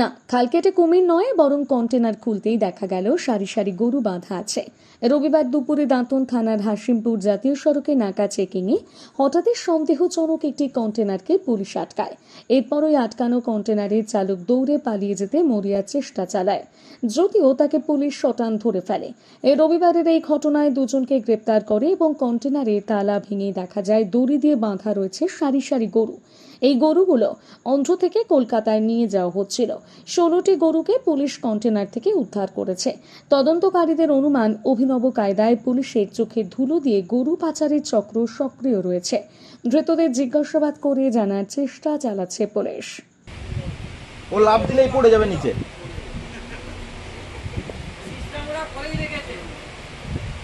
না খাল কেটে কুমির নয়, বরং কন্টেনার খুলতেই দেখা গেল সারি সারি গরু বাঁধা আছে। রবিবার দুপুরে দাঁতন থানার হাসিমপুর জাতীয় সড়কে নাকা চেকিংয়ে হঠাৎই সন্দেহজনক একটি কন্টেনারকে পুলিশ আটকায়। এরপর ওই আটকানো কন্টেনারের চালক দৌড়ে পালিয়ে যেতে মরিয়ার চেষ্টা চালায়, যদিও তাকে পুলিশ শটান ধরে ফেলে। এই রবিবারের এই ঘটনায় দুজনকে গ্রেপ্তার করে এবং কন্টেনারে তালা ভেঙে দেখা যায়, দড়ি দিয়ে বাঁধা রয়েছে সারি সারি গরু। এই গরুগুলো অন্ধ্র থেকে কলকাতায় নিয়ে যাওয়া হচ্ছিল। ষোলোটি গরুকে পুলিশ কন্টেনার থেকে উদ্ধার করেছে। তদন্তকারীদের অনুমান, অভিনব কায়দায় পুলিশের চোখে ধুলো দিয়ে গরু পাচারের চক্র সক্রিয় রয়েছে। ধৃতদের জিজ্ঞাসাবাদ করে জানার চেষ্টা চালাচ্ছে পুলিশ। ও লাভ দিলেই পড়ে যাবে নিচে।